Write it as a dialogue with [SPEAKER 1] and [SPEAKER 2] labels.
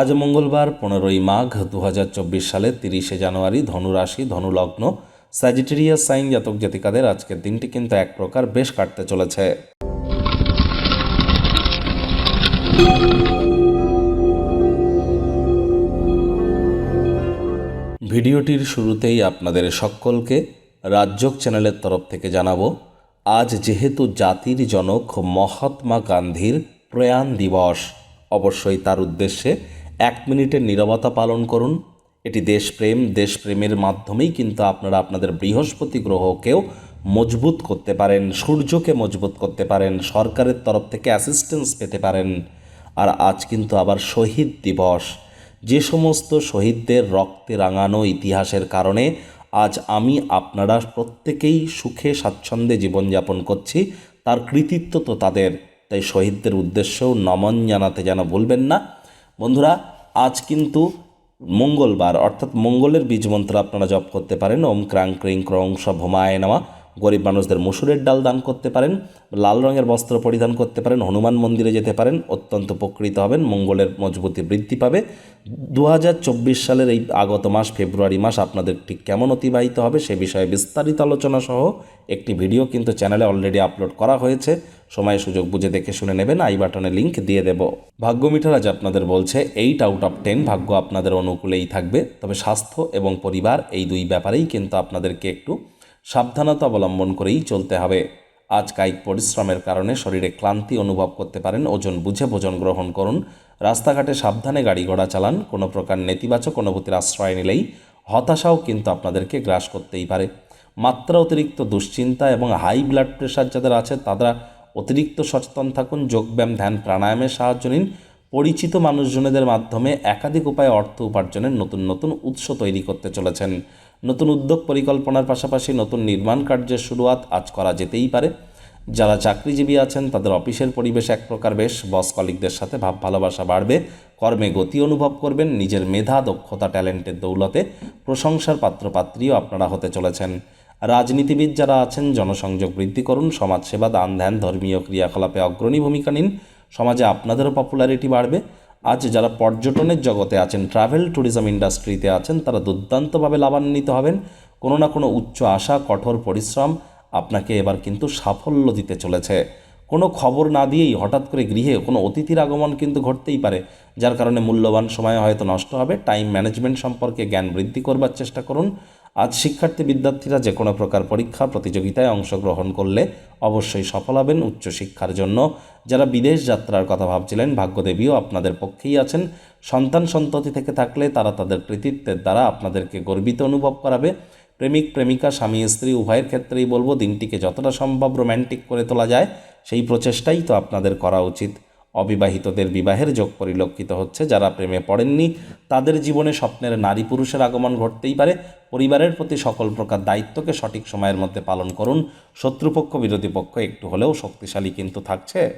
[SPEAKER 1] আজ মঙ্গলবার, পনেরোই মাঘ দু সালের তিরিশে জানুয়ারি ধনুরাশি, ধনুলগ্ন স্যাজিটেরিয়াস সাইন জাতক জাতিকাদের আজকের দিনটি কিন্তু এক প্রকার বেশ কাটতে চলেছে। ভিডিওটির শুরুতেই আপনাদের সকলকে রাজ্যক চ্যানেলের তরফ থেকে জানাব, আজ যেহেতু জাতির জনক মহাত্মা গান্ধীর প্রয়াণ দিবস, অবশ্যই তার উদ্দেশ্যে এক মিনিটের নীরবতা পালন করুন। এটি দেশপ্রেম, দেশপ্রেমের মাধ্যমেই কিন্তু আপনারা আপনাদের বৃহস্পতি গ্রহকেও মজবুত করতে পারেন, সূর্যকে মজবুত করতে পারেন, সরকারের তরফ থেকে অ্যাসিস্ট্যান্স পেতে পারেন। আর আজ কিন্তু আবার শহীদ দিবস। যে সমস্ত শহীদদের রক্তে রাঙানো ইতিহাসের কারণে আজ আমি আপনারা প্রত্যেকেই সুখে, স্বাচ্ছন্দ্যে জীবনযাপন করছি। তার কৃতিত্ব তো তাদের। তাই শহীদদের উদ্দেশ্যেও নমন জানাতে যেন ভুলবেন না। বন্ধুরা, আজ কিন্তু মঙ্গলবার, অর্থাৎ মঙ্গলের বীজ মন্ত্র আপনারা জপ করতে পারেন। ওম ক্রাং ক্রিং ক্রং সব হোমায় নেওয়া গরিব মানুষদের মুসুরের ডাল দান করতে পারেন, লাল রঙের বস্ত্র পরিধান করতে পারেন, হনুমান মন্দিরে যেতে পারেন, অত্যন্ত উপকৃত হবেন, মঙ্গলের মজবুতি বৃদ্ধি পাবে। দু হাজার চব্বিশ সালের এই আগত মাস, ফেব্রুয়ারি মাস আপনাদের ঠিক কেমন অতিবাহিত হবে সে বিষয়ে বিস্তারিত আলোচনা সহ একটি ভিডিও কিন্তু চ্যানেলে অলরেডি আপলোড করা হয়েছে। সময় সুযোগ বুঝে দেখে শুনে নেবেন, আই বাটনে লিঙ্ক দিয়ে দেব। ভাগ্য মিটার আজ আপনাদের বলছে এইট আউট অফ টেন ভাগ্য আপনাদের অনুকূলেই থাকবে, তবে স্বাস্থ্য এবং পরিবার এই দুই ব্যাপারেই কিন্তু আপনাদেরকে একটু সাবধানতা অবলম্বন করেই চলতে হবে। আজ কায়িক পরিশ্রমের কারণে শরীরে ক্লান্তি অনুভব করতে পারেন, ওজন বুঝে ভোজন গ্রহণ করুন, রাস্তাঘাটে সাবধানে গাড়ি ঘোড়া চালান, কোনো প্রকার নেতিবাচক অনুভূতির আশ্রয় নিলেই হতাশাও কিন্তু আপনাদেরকে গ্রাস করতেই পারে। মাত্রা অতিরিক্ত দুশ্চিন্তা এবং হাই ব্লাড প্রেশার যাদের আছে, তারা অতিরিক্ত সচেতন থাকুন, যোগব্যায়াম, ধ্যান, প্রাণায়ামের সাহায্য নিন। পরিচিত মানুষজনেদের মাধ্যমে একাধিক উপায়ে অর্থ উপার্জনের নতুন নতুন উৎস তৈরি করতে চলেছেন। নতুন উদ্যোগ পরিকল্পনার পাশাপাশি নতুন নির্মাণ কার্যের শুরুয়াত আজ করা যেতেই পারে। যারা চাকরিজীবী আছেন, তাদের অফিসের পরিবেশ এক প্রকার বেশ, বস কলিকদের সাথে ভাব ভালোবাসা বাড়বে, কর্মে গতি অনুভব করবেন, নিজের মেধা, দক্ষতা, ট্যালেন্টের দৌলতে প্রশংসার পাত্রপাত্রীও আপনারা হতে চলেছেন। রাজনীতিবিদ যারা আছেন, জনসংযোগ বৃদ্ধি করুন, সমাজসেবা, দান ধ্যান, ধর্মীয় ক্রিয়াকলাপে অগ্রণী ভূমিকা নিন, সমাজে আপনাদেরও পপুলারিটি বাড়বে। আজ যারা পর্যটনের জগতে আছেন ট্রাভেল ট্যুরিজম ইন্ডাস্ট্রিতে আছেন, তারা দুর্দান্তভাবে লাভান্বিত হবেন। কোনো না কোনো উচ্চ আশা, কঠোর পরিশ্রম আপনাকে এবার কিন্তু সাফল্য দিতে চলেছে। কোনো খবর না দিয়েই হঠাৎ করে গৃহে কোনো অতিথির আগমন কিন্তু ঘটতেই পারে, যার কারণে মূল্যবান সময় হয়তো নষ্ট হবে। টাইম ম্যানেজমেন্ট সম্পর্কে জ্ঞান বৃদ্ধি করবার চেষ্টা করুন। আজ শিক্ষার্থী বিদ্যার্থীরা যে কোনো প্রকার পরীক্ষা, প্রতিযোগিতায় অংশগ্রহণ করলে অবশ্যই সফল হবেন উচ্চশিক্ষার জন্য। যারা বিদেশ যাত্রার কথা ভাবছিলেন, ভাগ্যদেবীও আপনাদের পক্ষেই আছেন। সন্তান সন্ততি থেকে থাকলে তারা তাদের কৃতিত্বের দ্বারা আপনাদেরকে গর্বিত অনুভব করাবে। প্রেমিক, প্রেমিকা, স্বামী, স্ত্রী, উভয়ের ক্ষেত্রেই বলব, দিনটিকে যতটা সম্ভব রোম্যান্টিক করে তোলা যায়, সেই প্রচেষ্টাই তো আপনাদের করা উচিত। অবিবাহিতদের বিবাহের যোগ পরিলক্ষিত হচ্ছে। যারা প্রেমে পড়েননি, তাদের জীবনে স্বপ্নের নারী পুরুষের আগমন ঘটতেই পারে। পরিবারের প্রতি সকল প্রকার দায়িত্বকে সঠিক সময়ের মধ্যে পালন করুন। শত্রুপক্ষ, বিরোধী পক্ষ একটু হলেও শক্তিশালী কিন্তু থাকছে।